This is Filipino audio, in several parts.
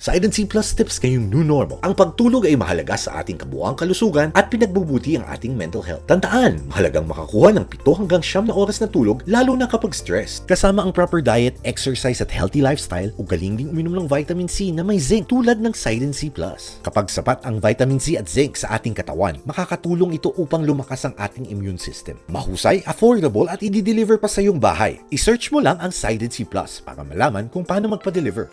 Side and C Plus tips ngayong new normal. Ang pagtulog ay mahalaga sa ating kabuuang kalusugan at pinagbubuti ang ating mental health. Tandaan, mahalagang makakuha ng 7 hanggang 9 na oras na tulog lalo na kapag stressed. Kasama ang proper diet, exercise at healthy lifestyle, ugaling ding uminom ng vitamin C na may zinc tulad ng Side and C Plus. Kapag sapat ang vitamin C at zinc sa ating katawan, makakatulong ito upang lumakas ang ating immune system. Mahusay, affordable at i-deliver pa sa iyong bahay. I-search mo lang ang Side and C Plus para malaman kung paano magpa-deliver.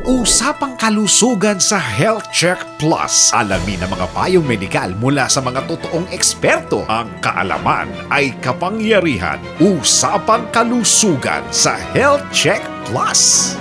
Usapang kalusugan sa Health Check Plus. Alamin ang mga payong medikal mula sa mga totoong eksperto. Ang kaalaman ay kapangyarihan. Usapang kalusugan sa Health Check Plus.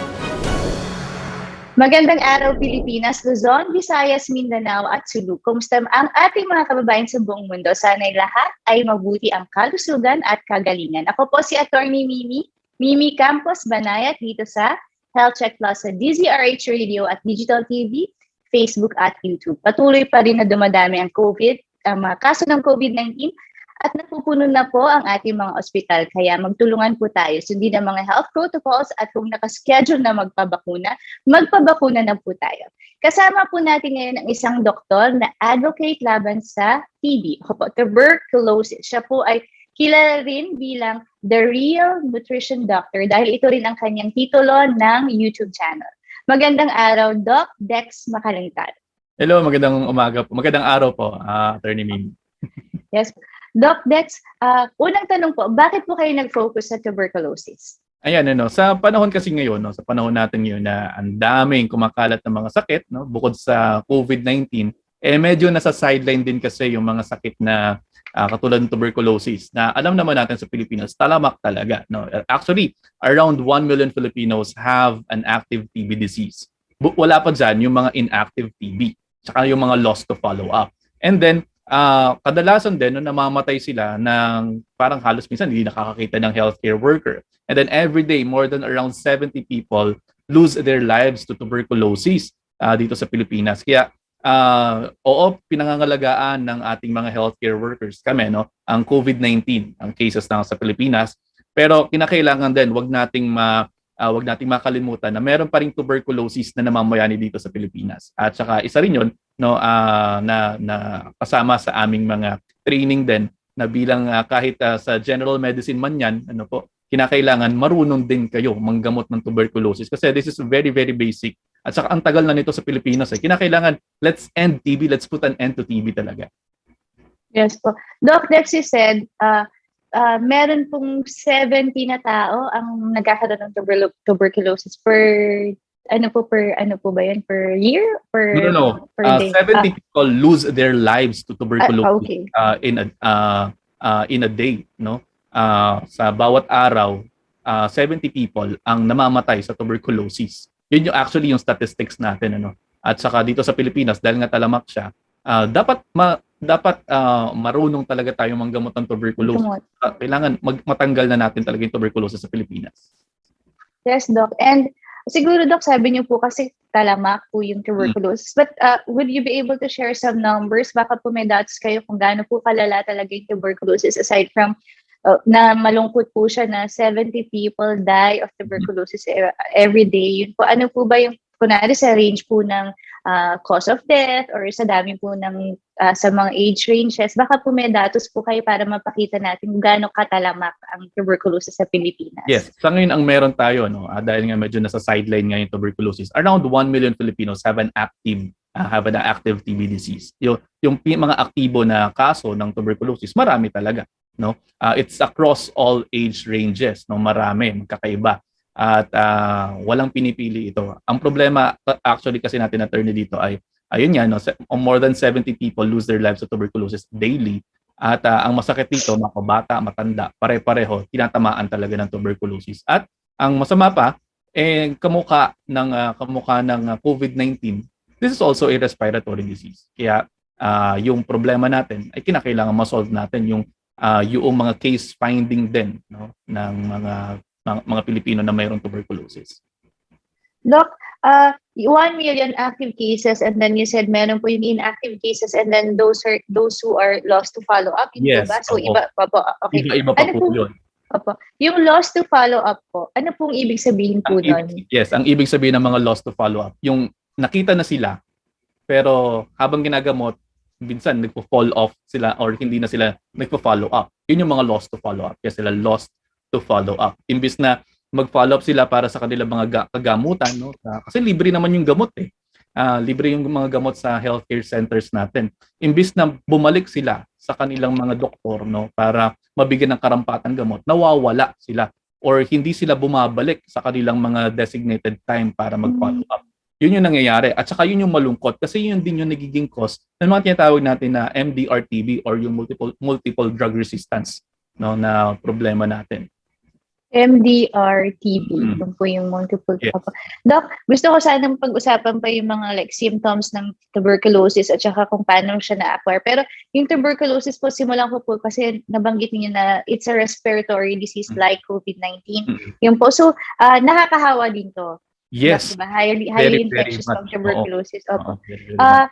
Magandang araw Pilipinas, Luzon, Visayas, Mindanao at Sulu. Kumusta ang ating mga kababayan sa buong mundo? Sana'y lahat ay mabuti ang kalusugan at kagalingan. Ako po si Attorney Mimi, Mimi Campos Banayat dito sa Health Check Plus sa DZRH Radio at Digital TV, Facebook at YouTube. Patuloy pa rin na dumadami ang COVID, ang mga kaso ng COVID-19 at napupuno na po ang ating mga ospital. Kaya magtulungan po tayo. Sundin ang mga health protocols at kung nakaschedule na magpabakuna, magpabakuna na po tayo. Kasama po natin ngayon ang isang doktor na advocate laban sa TB, o tuberculosis. Siya po ay kilala rin bilang The Real Nutrition Doctor dahil ito rin ang kanyang titulo ng YouTube channel. Magandang araw, Doc Dex Makalangtad. Hello, magandang umaga po. Magandang araw po, ah, Attorney Mimi. Yes. Doc Dex, ah, unang tanong po, bakit po kayo nag-focus sa tuberculosis? Ayan, ano, sa panahon kasi ngayon, no, sa panahon natin ngayon na ang daming kumakalat ng mga sakit, no, bukod sa COVID-19, eh medyo nasa sideline din kasi yung mga sakit na ah, katulad ng tuberculosis na alam naman natin sa Pilipinas, talamak talaga. No? Actually, around 1 million Filipinos have an active TB disease. Bu- Wala pa dyan yung mga inactive TB, tsaka yung mga lost to follow up. And then, ah, kadalasan din, no, namamatay sila ng parang halos minsan hindi nakakakita ng healthcare worker. And then every day, more than around 70 people lose their lives to tuberculosis ah, dito sa Pilipinas. Kaya ah oo, pinangangalagaan ng ating mga healthcare workers kami, no? Ang COVID-19, ang cases na sa Pilipinas. Pero kinakailangan din, wag nating ma ah, wag nating makalimutan na meron pa ring tuberculosis na namamayani dito sa Pilipinas. At saka isa rin 'yon, no, ah, na na kasama sa aming mga training din na bilang ah, kahit ah, sa general medicine man 'yan, ano po, kinakailangan marunong din kayo manggamot ng tuberculosis kasi this is very very basic. At saka ang tagal na nito sa Pilipinas eh. Kinakailangan let's end TB, let's put an end to TB talaga. Yes po. Doc Dex, you said, uh, uh, meron pong 70 na tao ang nagkakaroon ng tuber- tuberculosis per, ano po, per, ano po ba yan, per year? Per, No, no, no. per Uh, day? 70 people lose their lives to Ah, tuberculosis ah, okay. uh, in a uh, uh, in a day, no? Uh, sa bawat araw, uh, 70 people ang namamatay sa tuberculosis. Yun yung actually yung statistics natin ano. At saka dito sa Pilipinas dahil nga talamak siya, uh, dapat ma, dapat uh, marunong talaga tayo manggamot ng tuberculosis. Uh, kailangan mag, matanggal na natin talaga yung tuberculosis sa Pilipinas. Yes, Doc. And siguro, Doc, sabi niyo po kasi talamak po yung tuberculosis. But uh, would you be able to share some numbers? Baka po may doubts kayo kung gaano po kalala talaga yung tuberculosis aside from uh, na malungkot po siya na 70 people die of tuberculosis e- every day. Yun po, ano po ba yung, kunwari sa range po ng uh, cause of death or sa dami po ng uh, sa mga age ranges, baka po may datos po kayo para mapakita natin kung gaano katalamak ang tuberculosis sa Pilipinas. Yes, sa ngayon ang meron tayo no, ah, dahil nga medyo nasa sideline nga yung tuberculosis. Around 1 million Filipinos have an active ah, have an active TB disease. Yung yung mga aktibo na kaso ng tuberculosis, marami talaga, no? Ah, it's across all age ranges, no? Marami, magkakaiba. At ah, walang pinipili ito. Ang problema ah, actually kasi natin attorney dito ay ayun nga no, more than 70 people lose their lives to tuberculosis daily. At ah, ang masakit dito, mga bata, matanda, pare-pareho, tinatamaan talaga ng tuberculosis. At ang masama pa, eh, kamukha ng, ah, kamukha ng ah, COVID-19, this is also a respiratory disease. Kaya ah, yung problema natin ay kinakailangan ma-solve natin yung ah, yung mga case finding din no, ng mga, mga mga Pilipino na mayroong tuberculosis. Doc, uh, 1 million active cases and then you said meron po yung inactive cases and then those are those who are lost to follow up. Yun po Yes, ba? So oo. iba pa po. Okay. Iba-iba pa Ano po po- yun. Opo. Yung loss to follow up po, ano pong ibig sabihin po Ang nun? yes, ang ibig sabihin ng mga lost to follow up, yung nakita na sila, pero habang ginagamot, minsan nagpo-fall off sila or hindi na sila nagpo-follow up. Yun yung mga lost to follow up. Kaya sila lost to follow up. Imbis na mag-follow up sila para sa kanilang mga ga- kagamutan, no? Kasi libre naman yung gamot eh. Ah, libre yung mga gamot sa healthcare centers natin. Imbis na bumalik sila sa kanilang mga doktor no para mabigyan ng karampatang gamot, nawawala sila or hindi sila bumabalik sa kanilang mga designated time para mag-follow up. Yun yung nangyayari. At saka yun yung malungkot kasi yun din yung nagiging cause ng mga tinatawag natin na MDR-TB or yung multiple multiple drug resistance no na problema natin. MDR-TB, Mm. yun po yung multiple. Yes. Doc, gusto ko sanang pag-usapan pa yung mga like symptoms ng tuberculosis at saka kung paano siya na-acquire. Pero yung tuberculosis po, simulan ko po kasi nabanggit niyo na it's a respiratory disease Mm. like COVID-19. Mm. Yung po, so ah, nakakahawa din to. Yes. Diba? Highly, highly Very, very infectious much. tuberculosis. Opo. Ah,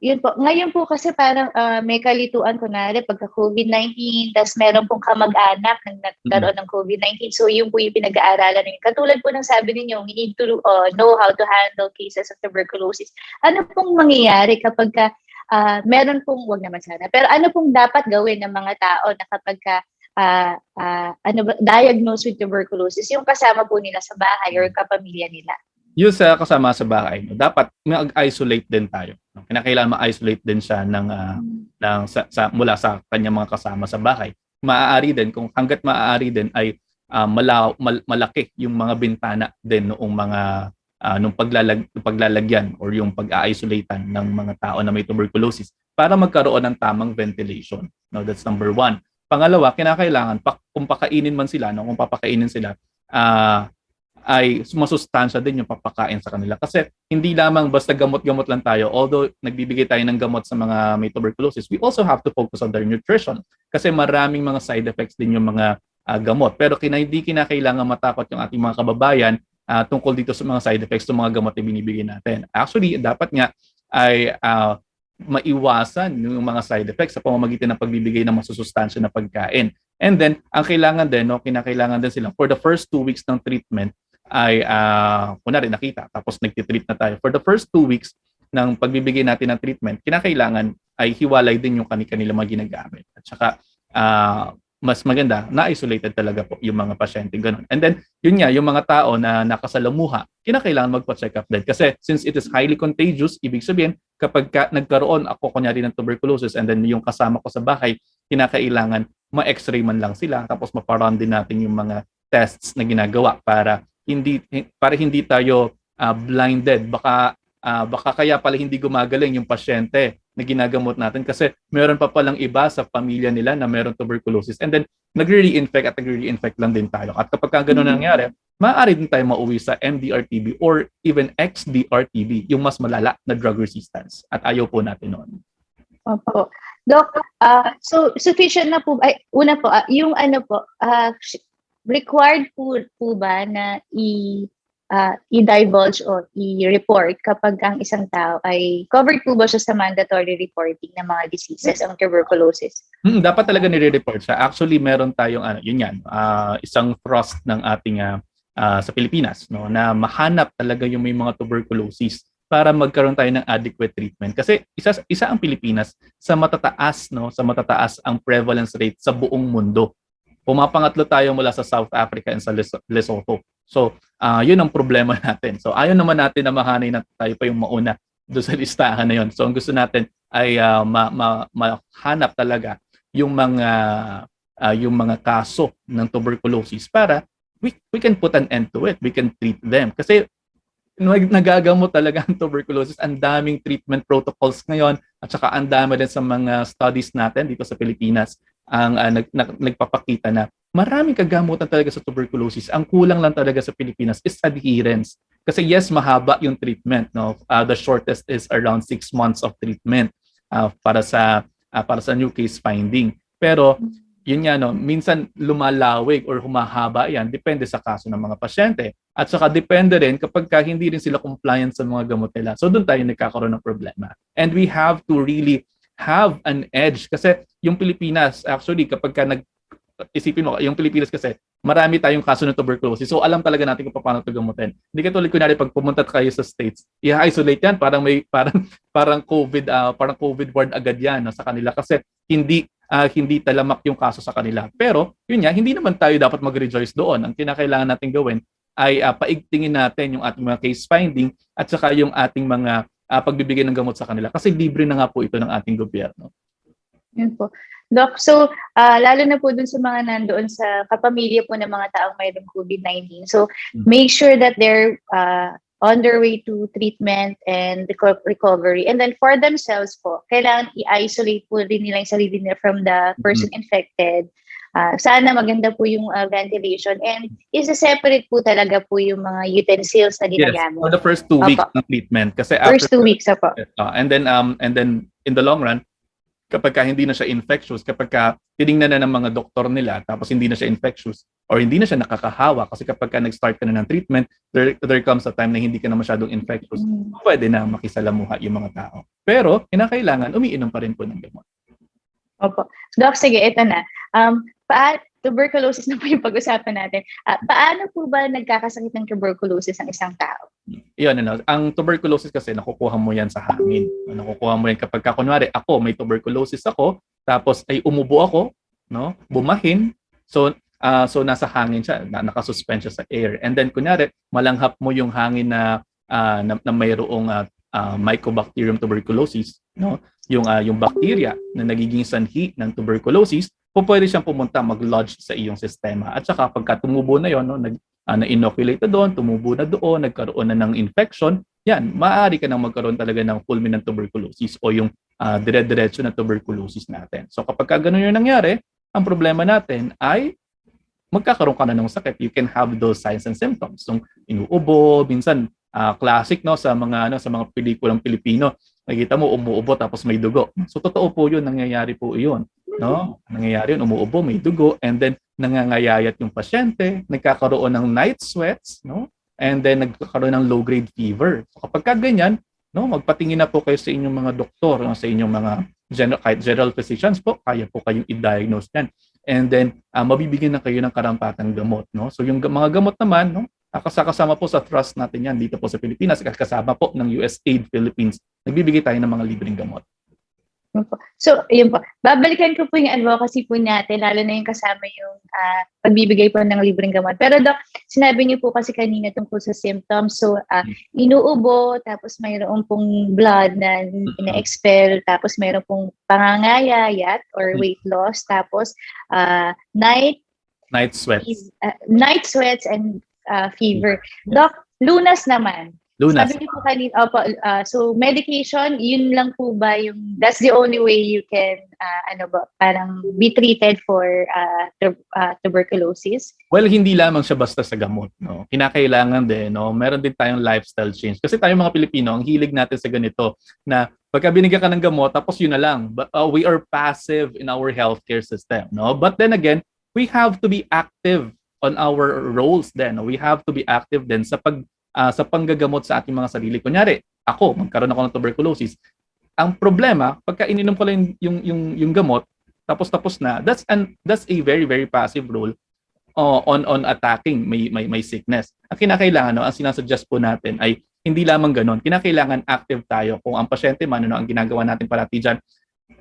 yun po. Ngayon po kasi parang ah, may kalituan kunwari pagka COVID-19, tas meron pong kamag-anak na nagkaroon ng COVID-19. So yun po yung pinag-aaralan ninyo. Katulad po ng sabi ninyo, we need to uh, know how to handle cases of tuberculosis. Ano pong mangyayari kapag ka, ah, meron pong, wag naman sana, pero ano pong dapat gawin ng mga tao na kapag ka, ah, ah, ano ba, diagnosed with tuberculosis, yung kasama po nila sa bahay or kapamilya nila. yung sa kasama sa bahay, dapat mag-isolate din tayo. Kinakailangan ma-isolate din siya ng, ah, ng sa, sa, mula sa kanyang mga kasama sa bahay. Maaari din, kung hanggat maaari din ay ah, mala, mal- malaki yung mga bintana din noong mga ah, nung paglalag, paglalagyan or yung pag-a-isolatean ng mga tao na may tuberculosis para magkaroon ng tamang ventilation. No, that's number one. Pangalawa, kinakailangan pa, kung pakainin man sila, no, kung papakainin sila, ah ay masustansya din yung papakain sa kanila. Kasi hindi lamang basta gamot-gamot lang tayo. Although nagbibigay tayo ng gamot sa mga may tuberculosis, we also have to focus on their nutrition. Kasi maraming mga side effects din yung mga ah, gamot. Pero hindi kinakailangan matakot yung ating mga kababayan ah, tungkol dito sa mga side effects ng mga gamot na binibigay natin. Actually, dapat nga ay ah, maiwasan yung mga side effects sa pamamagitan ng pagbibigay ng masusustansya na pagkain. And then, ang kailangan din, no, kinakailangan din sila for the first two weeks ng treatment ay, uh, kunwari nakita, tapos nagtitreat na tayo. For the first two weeks ng pagbibigay natin ng treatment, kinakailangan ay hiwalay din yung kanilang mga ginagamit. At saka, ah, mas maganda na isolated talaga po yung mga pasyente ganun. And then yun nga yung mga tao na nakasalamuha, kinakailangan magpa-check up din. Kasi since it is highly contagious, ibig sabihin kapag ka, nagkaroon ako kunyari ng tuberculosis and then yung kasama ko sa bahay, kinakailangan ma-x-ray man lang sila tapos maparan din natin yung mga tests na ginagawa para hindi para hindi tayo ah, blinded. Baka ah, baka kaya pala hindi gumagaling yung pasyente na ginagamot natin kasi meron pa palang iba sa pamilya nila na meron tuberculosis and then nagre-reinfect at nagre-reinfect lang din tayo. At kapag ka ganun nangyari, maaari din tayo mauwi sa MDR-TB or even XDR-TB, yung mas malala na drug resistance. At ayaw po natin noon. Opo. Doc, ah, so sufficient na po, ay, una po, ah, yung ano po, sh- required po, po ba na i, ah, i-divulge o i-report kapag ang isang tao ay covered po ba siya sa mandatory reporting ng mga diseases, ang tuberculosis? Hmm, dapat talaga nire-report siya. Actually, meron tayong ano, yun yan, ah, isang thrust ng ating ah, ah, sa Pilipinas no na mahanap talaga yung may mga tuberculosis para magkaroon tayo ng adequate treatment. Kasi isa isa ang Pilipinas sa matataas no, sa matataas ang prevalence rate sa buong mundo. Pumapangatlo tayo mula sa South Africa and sa Les- Lesotho. So, ah, yun ang problema natin. So, ayaw naman natin na mahanay na tayo pa yung mauna doon sa listahan na yun. So, ang gusto natin ay ah, ma, ma, mahanap talaga yung mga ah, yung mga kaso ng tuberculosis para we, we can put an end to it. We can treat them. Kasi nag- nagagamot talaga ang tuberculosis. Ang daming treatment protocols ngayon at saka ang dami din sa mga studies natin dito sa Pilipinas ang ah, nag, nag- nagpapakita na maraming kagamutan talaga sa tuberculosis. Ang kulang lang talaga sa Pilipinas is adherence. Kasi yes, mahaba yung treatment. No? Ah, the shortest is around six months of treatment ah, para sa ah, para sa new case finding. Pero yun nga no, minsan lumalawig or humahaba yan depende sa kaso ng mga pasyente. At saka depende rin kapag ka hindi rin sila compliant sa mga gamot nila. So doon tayo nagkakaroon ng problema. And we have to really have an edge kasi yung Pilipinas actually kapag ka nag isipin mo, yung Pilipinas kasi, marami tayong kaso ng tuberculosis. So alam talaga natin kung paano ito gamutin. Hindi katulad kunwari pag pumunta kayo sa states, i-isolate yan parang may parang parang COVID ah, parang COVID ward agad yan no, sa kanila kasi hindi ah, hindi talamak yung kaso sa kanila. Pero yun nga, hindi naman tayo dapat mag-rejoice doon. Ang kinakailangan natin gawin ay ah, paigtingin natin yung ating mga case finding at saka yung ating mga ah, pagbibigay ng gamot sa kanila kasi libre na nga po ito ng ating gobyerno. Yun po. Doc, so ah, lalo na po dun sa mga nandoon sa kapamilya po ng mga taong mayroong COVID-19. So Mm. make sure that they're ah, on their way to treatment and reco- recovery. And then for themselves po, kailangan i-isolate po rin nila yung sarili nila from the person infected. Ah, sana maganda po yung ah, ventilation and isa-separate po talaga po yung mga utensils na Yes, ginagamit. for the first two weeks ng treatment kasi First after two weeks, po. Uh, and then um and then in the long run kapag ka hindi na siya infectious, kapag ka tiningnan na ng mga doktor nila tapos hindi na siya infectious or hindi na siya nakakahawa kasi kapag ka nag-start ka na ng treatment, there, there comes a time na hindi ka na masyadong infectious, Mm. pwede na makisalamuha yung mga tao. Pero, kinakailangan, umiinom pa rin po ng gamot. Opo. Doc, sige, ito na. Um, paa, tuberculosis na po yung pag-usapan natin. Ah, paano po ba nagkakasakit ng tuberculosis ang isang tao? Yun, ano, ang tuberculosis kasi nakukuha mo yan sa hangin. Nakukuha mo yan kapag ka, kunwari, ako, may tuberculosis ako, tapos ay umubo ako, no? bumahin, so ah, so nasa hangin siya, na, nakasuspend siya sa air. And then kunyari, malanghap mo yung hangin na ah, na, na mayroong ah, ah, Mycobacterium tuberculosis, no? Yung ah, yung bacteria na nagiging sanhi ng tuberculosis, po pwede siyang pumunta mag-lodge sa iyong sistema. At saka pagka tumubo na yon, no, nag ah, na-inoculate na doon, tumubo na doon, nagkaroon na ng infection, yan, maaari ka nang magkaroon talaga ng fulminant tuberculosis o yung ah, dire-diretso na tuberculosis natin. So kapag ka ganun yung nangyari, ang problema natin ay magkakaroon ka na ng sakit. You can have those signs and symptoms. So, inuubo, minsan ah, classic no sa mga ano sa mga pelikulang Pilipino. Nakita mo umuubo tapos may dugo. So totoo po 'yun, nangyayari po 'yun, no? Nangyayari 'yun, umuubo, may dugo and then nangangayayat yung pasyente, nagkakaroon ng night sweats, no? And then nagkakaroon ng low grade fever. So kapag ka ganyan, no, magpatingin na po kayo sa inyong mga doktor, no, sa inyong mga general, kahit general physicians po, kaya po kayong i-diagnose yan. And then, ah, mabibigyan na kayo ng karampatang gamot. No? So yung ga- mga gamot naman, no, kasama po sa trust natin yan dito po sa Pilipinas, kasama po ng USAID Philippines. Nagbibigay tayo ng mga libreng gamot. So, yun po. Babalikan ko po yung advocacy po natin, lalo na yung kasama yung ah, pagbibigay po ng libreng gamot. Pero Doc, sinabi niyo po kasi kanina tungkol sa symptoms. So, ah, inuubo, tapos mayroon pong blood na ina-expel, tapos mayroon pong pangangayayat or Mm. weight loss, tapos ah, night Night sweats. ah, night sweats and ah, fever. Yes. Doc, lunas naman. Lunas. Sabi niyo po kanina, opo, ah, so medication, yun lang po ba yung, that's the only way you can, ah, ano ba, parang be treated for ah, tu- ah, tuberculosis? Well, hindi lamang siya basta sa gamot. No? Kinakailangan din, no? meron din tayong lifestyle change. Kasi tayo mga Pilipino, ang hilig natin sa ganito na pagka binigyan ka ng gamot, tapos yun na lang. But, uh, we are passive in our healthcare system. No? But then again, we have to be active on our roles then. We have to be active din sa pag ah, sa panggagamot sa ating mga sarili. Kunyari, ako, magkaroon ako ng tuberculosis. Ang problema, pagka ininom ko lang yung, yung, yung gamot, tapos tapos na, that's an that's a very very passive role uh, on on attacking may may may sickness. Ang kinakailangan no, ang sinasuggest po natin ay hindi lamang ganon. Kinakailangan active tayo. Kung ang pasyente man ano ang ginagawa natin parati diyan,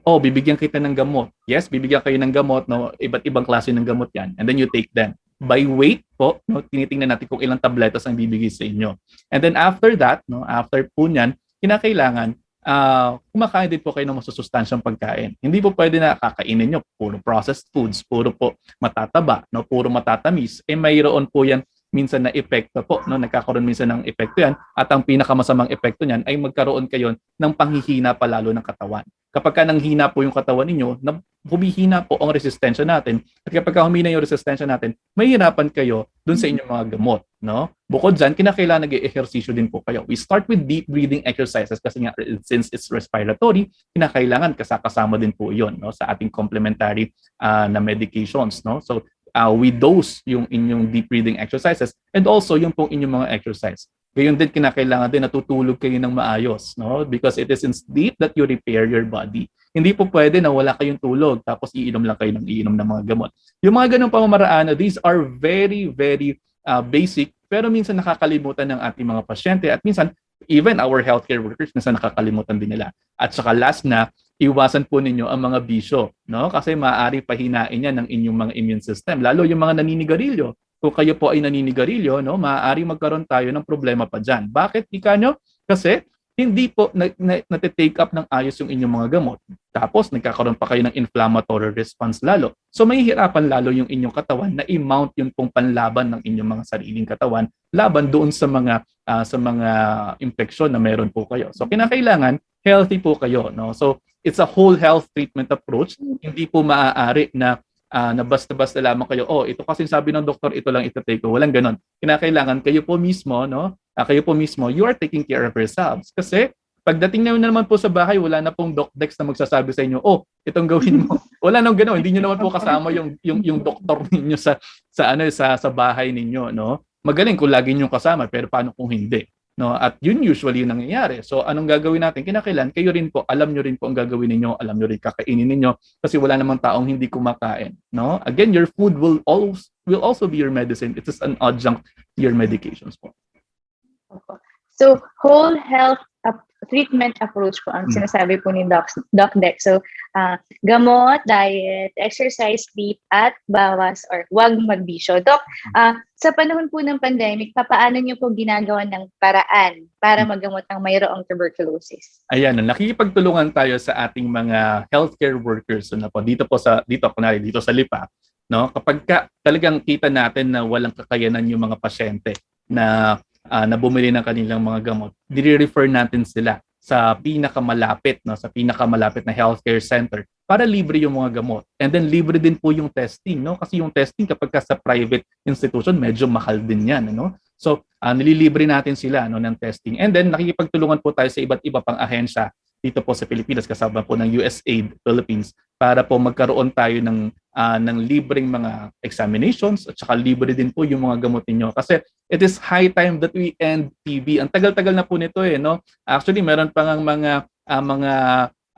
oh, bibigyan kita ng gamot. Yes, bibigyan kayo ng gamot, no, iba't ibang klase ng gamot 'yan. And then you take them. By weight po, no, tinitingnan natin kung ilang tabletas ang bibigay sa inyo. And then after that, no, after po niyan, kinakailangan ah kumakain din po kayo ng masusustansyang pagkain. Hindi po pwede na kakainin nyo puro processed foods, puro po matataba, no, puro matatamis. Eh mayroon po yan minsan na epekto po, no, nagkakaroon minsan ng epekto yan at ang pinakamasamang epekto niyan ay magkaroon kayo ng panghihina palalo ng katawan. Kapag ka nanghina po yung katawan ninyo, na humihina po ang resistensya natin. At kapag ka humina yung resistensya natin, mahihirapan kayo dun sa inyong mga gamot. No? Bukod dyan, kinakailangan nag-ehersisyo din po kayo. We start with deep breathing exercises kasi nga since it's respiratory, kinakailangan kasakasama din po yon no? sa ating complementary ah, na medications. No? So uh, we dose yung inyong deep breathing exercises and also yung pong inyong mga exercise. Gayon din kinakailangan din natutulog kayo ng maayos, no? Because it is in sleep that you repair your body. Hindi po pwede na wala kayong tulog tapos iinom lang kayo ng iinom ng mga gamot. Yung mga ganung pamamaraan, these are very very uh, basic pero minsan nakakalimutan ng ating mga pasyente at minsan even our healthcare workers minsan nakakalimutan din nila. At saka last na, iwasan po ninyo ang mga bisyo, no? Kasi maaari pahinain yan ng inyong mga immune system, lalo yung mga naninigarilyo. Kung kayo po ay naninigarilyo, no, maaari magkaroon tayo ng problema pa diyan. Bakit ika nyo? Kasi hindi po na, na, natitake up ng ayos yung inyong mga gamot. Tapos nagkakaroon pa kayo ng inflammatory response lalo. So mahihirapan lalo yung inyong katawan na i-mount yung pong panlaban ng inyong mga sariling katawan laban doon sa mga ah, sa mga infeksyon na meron po kayo. So kinakailangan healthy po kayo, no? So it's a whole health treatment approach. Hindi po maaari na ah, na basta-basta lamang kayo, oh, ito kasi sabi ng doktor, ito lang ito-take ko. Walang ganon. Kinakailangan kayo po mismo, no? Ah, kayo po mismo, you are taking care of yourselves. Kasi pagdating na naman po sa bahay, wala na pong docdex na magsasabi sa inyo, oh, itong gawin mo. Wala nang gano'n. Hindi niyo naman po kasama yung yung yung doktor ninyo sa sa ano sa sa bahay ninyo, no? Magaling kung lagi niyo kasama, pero paano kung hindi? No? At yun usually yung nangyayari. So anong gagawin natin? Kinakailan kayo rin po, alam niyo rin po ang gagawin ninyo, alam niyo rin kakainin ninyo kasi wala namang taong hindi kumakain, no? Again, your food will always will also be your medicine. It is an adjunct to your medications po. So, whole health treatment approach po ang Hmm. sinasabi po ni Doc, Doc Deck. So, ah, gamot, diet, exercise, sleep, at bawas or wag magbisyo. Doc, ah, sa panahon po ng pandemic, papaano niyo po ginagawa ng paraan para Hmm. magamot ang mayroong tuberculosis? Ayan, nakikipagtulungan tayo sa ating mga healthcare workers ano po dito po sa dito kunwari dito sa Lipa, no? Kapag ka, talagang kita natin na walang kakayanan yung mga pasyente na ah, na bumili ng kanilang mga gamot, dire-refer natin sila sa pinakamalapit, no, sa pinakamalapit na healthcare center para libre yung mga gamot. And then libre din po yung testing, no? Kasi yung testing kapag ka sa private institution, medyo mahal din 'yan, ano? So, ah, nililibre natin sila no ng testing. And then nakikipagtulungan po tayo sa iba't iba pang ahensya dito po sa Pilipinas kasama po ng USAID Philippines para po magkaroon tayo ng ah, ng libreng mga examinations at saka libre din po yung mga gamot ninyo kasi it is high time that we end TB. Ang tagal-tagal na po nito eh no. Actually meron pa ngang mga ah, mga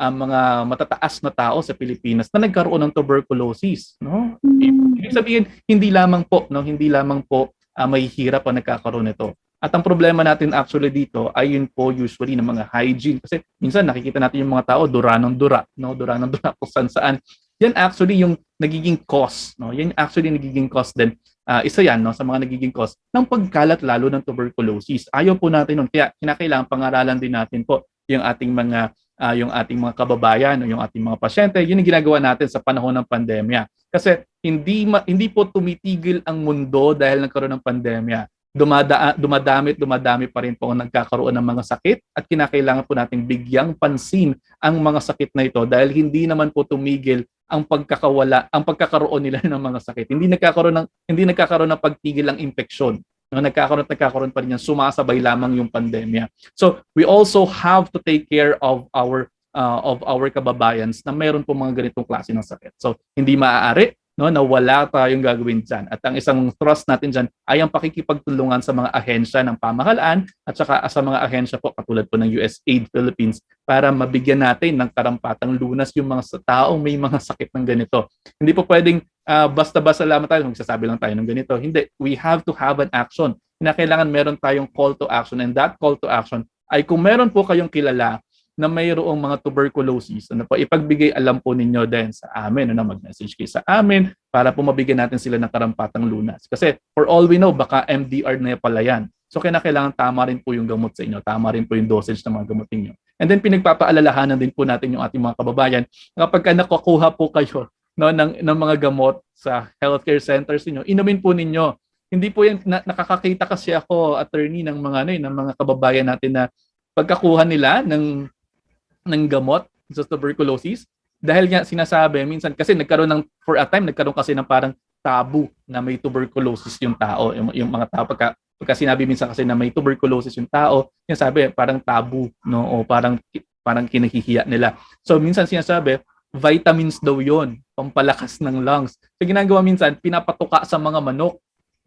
ah, mga matataas na tao sa Pilipinas na nagkaroon ng tuberculosis, no? Ibig sabihin, hindi lamang po, no, hindi lamang po uh, may hirap ang nagkakaroon nito. At ang problema natin actually dito ay yun po usually ng mga hygiene. Kasi minsan nakikita natin yung mga tao dura ng dura, no? dura ng dura kung saan saan. Yan actually yung nagiging cause, no? Yan actually nagiging cause din. Ah, isa yan no sa mga nagiging cause ng pagkalat lalo ng tuberculosis. Ayaw po natin nun. Kaya kinakailangan pangaralan din natin po yung ating mga ah, yung ating mga kababayan o yung ating mga pasyente. Yun ang ginagawa natin sa panahon ng pandemya. Kasi hindi ma- hindi po tumitigil ang mundo dahil nagkaroon ng pandemya. Dumada dumadami dumadami pa rin po ang nagkakaroon ng mga sakit at kinakailangan po nating bigyang pansin ang mga sakit na ito dahil hindi naman po tumigil ang pagkakawala ang pagkakaroon nila ng mga sakit. Hindi nagkakaroon ng hindi nagkakaroon ng pagtigil ang infeksyon. No, nagkakaroon at nagkakaroon pa rin yan, sumasabay lamang yung pandemya. So, we also have to take care of our uh, of our kababayans na mayroon po mga ganitong klase ng sakit. So, hindi maaari no, na wala tayong gagawin dyan. At ang isang trust natin dyan ay ang pakikipagtulungan sa mga ahensya ng pamahalaan at saka sa mga ahensya po katulad po ng USAID Philippines para mabigyan natin ng karampatang lunas yung mga taong may mga sakit ng ganito. Hindi po pwedeng ah, basta-basta lamang tayo, magsasabi lang tayo ng ganito. Hindi, we have to have an action. Kinakailangan meron tayong call to action and that call to action ay kung meron po kayong kilala na mayroong mga tuberculosis, ano po, ipagbigay alam po ninyo din sa amin, ano, mag-message kayo sa amin para po mabigyan natin sila ng karampatang lunas. Kasi for all we know, baka MDR na pala yan. So kailangan tama rin po yung gamot sa inyo, tama rin po yung dosage ng mga gamot ninyo. And then pinagpapaalalahanan din po natin yung ating mga kababayan kapag ka nakukuha po kayo no, ng, ng mga gamot sa healthcare centers niyo, inumin po ninyo. Hindi po yan, na, nakakakita kasi ako, attorney, ng mga, ano, eh, ng mga kababayan natin na pagkakuha nila ng ng gamot sa tuberculosis? Dahil nga sinasabi minsan kasi nagkaroon ng for a time nagkaroon kasi ng parang tabu na may tuberculosis yung tao yung, yung mga tao. Pagka, pagka sinabi minsan kasi na may tuberculosis yung tao yung sabi parang tabu no? O parang parang kinahihiya nila. So minsan sinasabi vitamins daw yon pampalakas ng lungs. So ginagawa minsan pinapatuka sa mga manok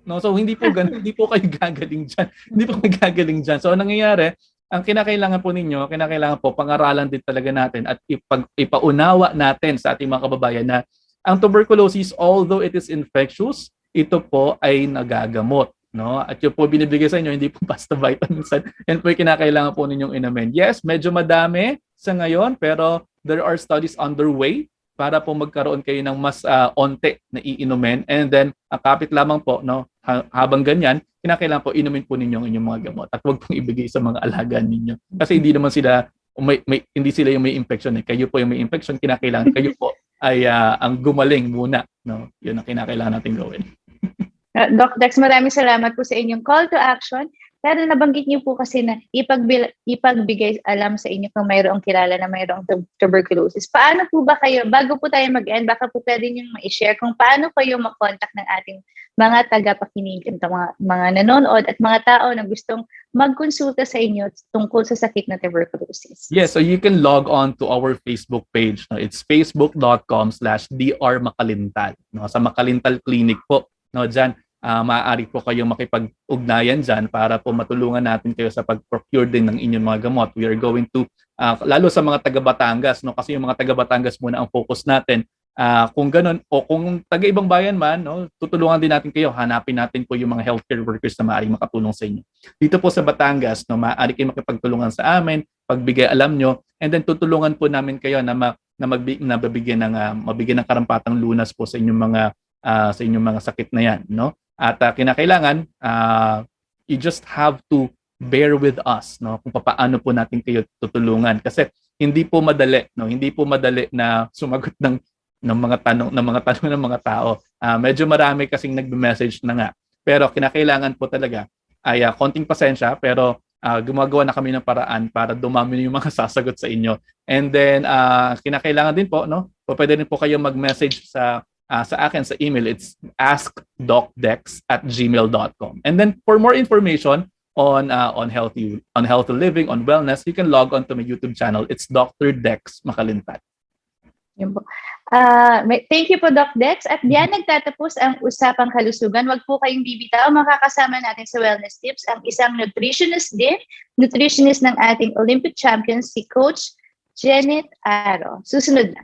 No, so hindi po ganun, hindi po kayo gagaling diyan. Hindi po kayo gagaling diyan. So ang nangyayari, ang kinakailangan po ninyo, kinakailangan po pangaralan din talaga natin at ipag, ipaunawa natin sa ating mga kababayan na ang tuberculosis, although it is infectious, ito po ay nagagamot. No? At yung po binibigay sa inyo, hindi po basta vitamins. Yan po yung kinakailangan po ninyong inamen. Yes, medyo madami sa ngayon, pero there are studies underway para po magkaroon kayo ng mas ah, onte na iinumin. And then, ang kapit lamang po, no, ha- habang ganyan, kinakailangan po inumin po ninyo ang inyong mga gamot at huwag pong ibigay sa mga alaga ninyo. Kasi hindi naman sila, may, may, hindi sila yung may infection. Eh. Kayo po yung may infection, kinakailangan kayo po ay ah, ang gumaling muna. No? Yun ang kinakailangan natin gawin. Uh, Doc Dex, maraming salamat po sa inyong call to action. Pero nabanggit niyo po kasi na ipagbil- ipagbigay alam sa inyo kung mayroong kilala na mayroong tub- tuberculosis. Paano po ba kayo, bago po tayo mag-end, baka po pwede niyo ma-share kung paano kayo makontak ng ating mga tagapakinig, at mga, mga nanonood at mga tao na gustong magkonsulta sa inyo tungkol sa sakit na tuberculosis. Yes, so you can log on to our Facebook page. No? It's facebook.com slash drmakalintal. No? Sa Makalintal Clinic po. No? Diyan, ah, maaari po kayong makipag-ugnayan dyan para po matulungan natin kayo sa pag-procure din ng inyong mga gamot. We are going to, ah, lalo sa mga taga Batangas, no? kasi yung mga taga Batangas muna ang focus natin. Ah, kung ganun, o kung taga ibang bayan man, no, tutulungan din natin kayo. Hanapin natin po yung mga healthcare workers na maaaring makatulong sa inyo. Dito po sa Batangas, no, maaari kayo makipagtulungan sa amin, pagbigay alam nyo, and then tutulungan po namin kayo na ma, na magbi, na mabigyan ng ah, mabigyan ng karampatang lunas po sa inyong mga ah, sa inyong mga sakit na yan, no? At ah, kinakailangan ah, you just have to bear with us, no? Kung paano po natin kayo tutulungan kasi hindi po madali, no? Hindi po madali na sumagot ng ng mga tanong ng mga tanong ng mga tao. Ah, medyo marami kasing nagme-message na nga. Pero kinakailangan po talaga ay ah, konting pasensya pero ah, gumagawa na kami ng paraan para dumami yung mga sasagot sa inyo. And then ah, kinakailangan din po no, pwede rin po kayo mag-message sa ah, sa akin sa email. It's askdocdex at gmail.com. And then for more information on ah, on healthy on healthy living, on wellness, you can log on to my YouTube channel. It's Dr. Dex Makalintat. Yun po. May- thank you po, Doc Dex. At diyan nagtatapos ang usapang kalusugan. Huwag po kayong bibitaw. Makakasama natin sa Wellness Tips ang isang nutritionist din, nutritionist ng ating Olympic champion, si Coach Janet Aro. Susunod na.